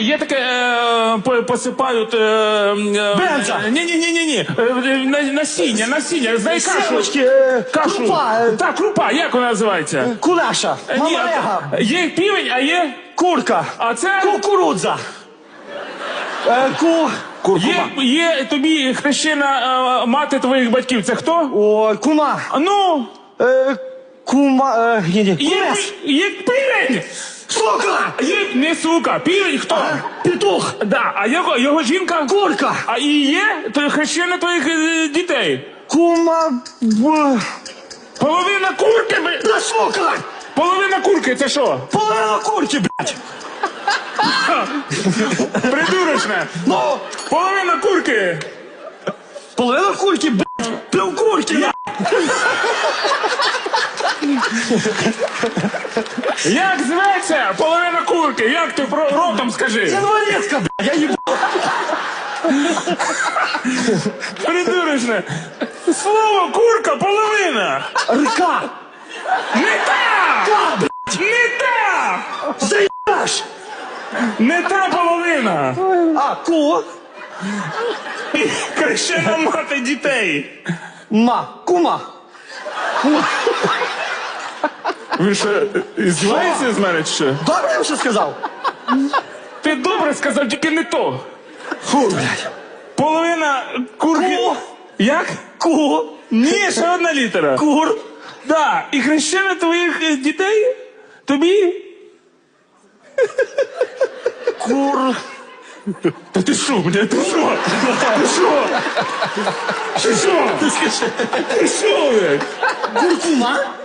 Є таке, е, посипають... Е, е, Бенза. Ні, ні, ні, ні, ні. На, насіння, насіння. Знає кашу. Сімочки, е, Кашу. крупа, е, Так, крупа, як вона називається? Кулеша, Е, ні, мамарега, є півень, а є... курка, А це... кукурудза. Е, ку... Є, є тобі хрещена е, мати твоїх батьків. Це хто? О, кума. Ну, Е, кума... Е, ні, ні. є, Кумес. є півень. Сука! Є не сука, півень хто? Петух! Да, а його, його жінка? Курка! А і є то хрещена твоїх е, дітей. Кума... б- Половина курки, бля. Да сука! Половина курки, це що? Половина курки, блядь! Придурочне. Ну, Половина курки. половина курки, блядь! Пів курки, я... Як зветься? Половина курки. Як ти про ротом скажи? Інвалідка, блядь, я їб... Придурочне. Слово курка половина. Рка! Не та! Ка, блядь! Не та! Заїбаш! Не та половина. А, ку... Хрещена мати дітей. Ма, кума. Ви що, здіваєтеся з мене чи що? Добре я все сказав? Ти добре сказав, тільки не то. Фу, блядь. Половина курки. Ку. Як? Ку... Ні, ще одна літера. Кур... Да. І хрещена твоїх е, дітей тобі. Кур... Та ти що, бля, ти що? Ти що? Ти що? Ти що, блядь? Куркума!